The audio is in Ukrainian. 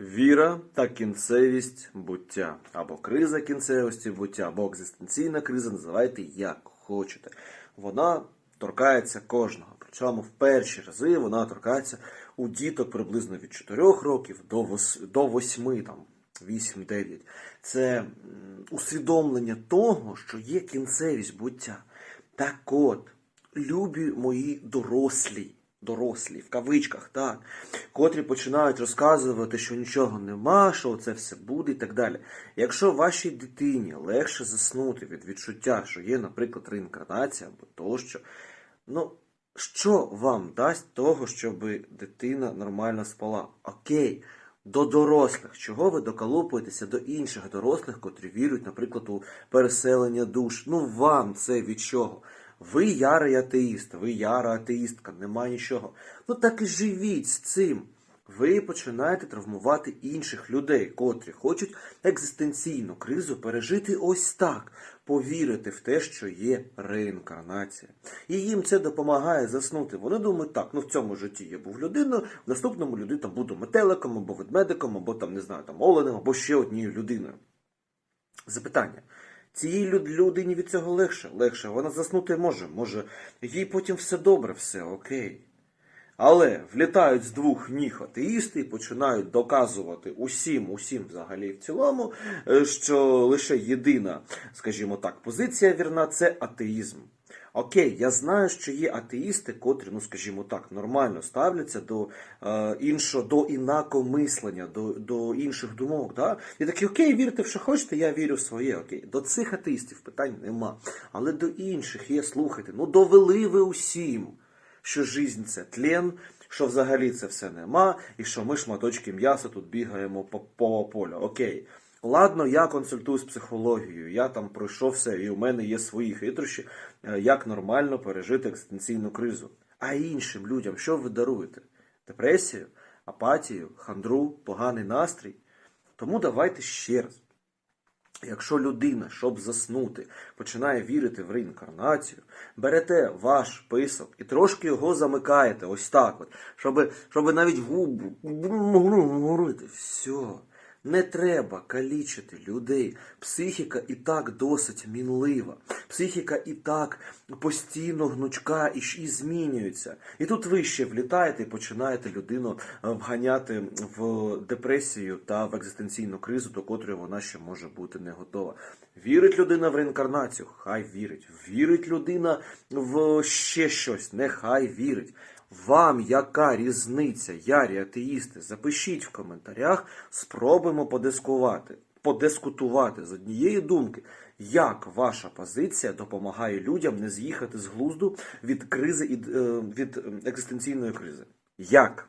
Віра та кінцевість буття, або криза кінцевості буття, або екзистенційна криза, називайте як хочете. Вона торкається кожного. Причому в перші рази вона торкається у діток приблизно від 4 років до 8, до 8 там, 8-9. Це усвідомлення того, що є кінцевість буття. Так от, любі мої дорослі, дорослі, в кавичках, так, котрі починають розказувати, що нічого нема, що це все буде і так далі. Якщо вашій дитині легше заснути від відчуття, що є, наприклад, реінкарнація або тощо, ну, що вам дасть того, щоб дитина нормально спала? Окей, до дорослих. Чого ви доколупуєтеся до інших дорослих, котрі вірять, наприклад, у переселення душ? Ну, вам це від чого? Ви ярий атеїст, ви яра атеїстка, нема нічого. Ну так і живіть з цим. Ви починаєте травмувати інших людей, котрі хочуть екзистенційну кризу пережити ось так, повірити в те, що є реінкарнація. І їм це допомагає заснути. Вони думають, так, ну в цьому житті я був людиною, в наступному люди там буду метеликом, або ведмедиком, або там, не знаю, там оленем, або ще однією людиною. Запитання. Цій людині від цього легше, легше. Вона заснути може, може, їй потім все добре, все окей. Але влітають з двох ніг атеїсти і починають доказувати усім, усім взагалі в цілому, е, що лише єдина, скажімо так, позиція вірна це атеїзм. Окей, я знаю, що є атеїсти, котрі, ну скажімо так, нормально ставляться до е, іншого, до інакомислення, до, до інших думок. Да? І такі, окей, вірте в що хочете, я вірю в своє. Окей. До цих атеїстів питань нема. Але до інших є, слухайте, ну довели ви усім що жизнь це тлен, що взагалі це все нема, і що ми шматочки м'яса тут бігаємо по, по полю. Окей. Ладно, я консультуюсь з психологією, я там пройшов все, і у мене є свої хитрощі, е, як нормально пережити екзистенційну кризу. А іншим людям що ви даруєте? Депресію, апатію, хандру, поганий настрій? Тому давайте ще раз. Якщо людина, щоб заснути, починає вірити в реінкарнацію, берете ваш писок і трошки його замикаєте, ось так, от, щоб, щоб навіть губу говорити. Все. Не треба калічити людей. Психіка і так досить мінлива. Психіка і так постійно гнучка і, і змінюється. І тут ви ще влітаєте і починаєте людину е, вганяти в депресію та в екзистенційну кризу, до котрої вона ще може бути не готова. Вірить людина в реінкарнацію? Хай вірить. Вірить людина в ще щось? Нехай вірить. Вам яка різниця, ярі атеїсти? Запишіть в коментарях, спробуємо подискувати, подискутувати з однієї думки, як ваша позиція допомагає людям не з'їхати з глузду від кризи е, від е, екзистенційної кризи. Як?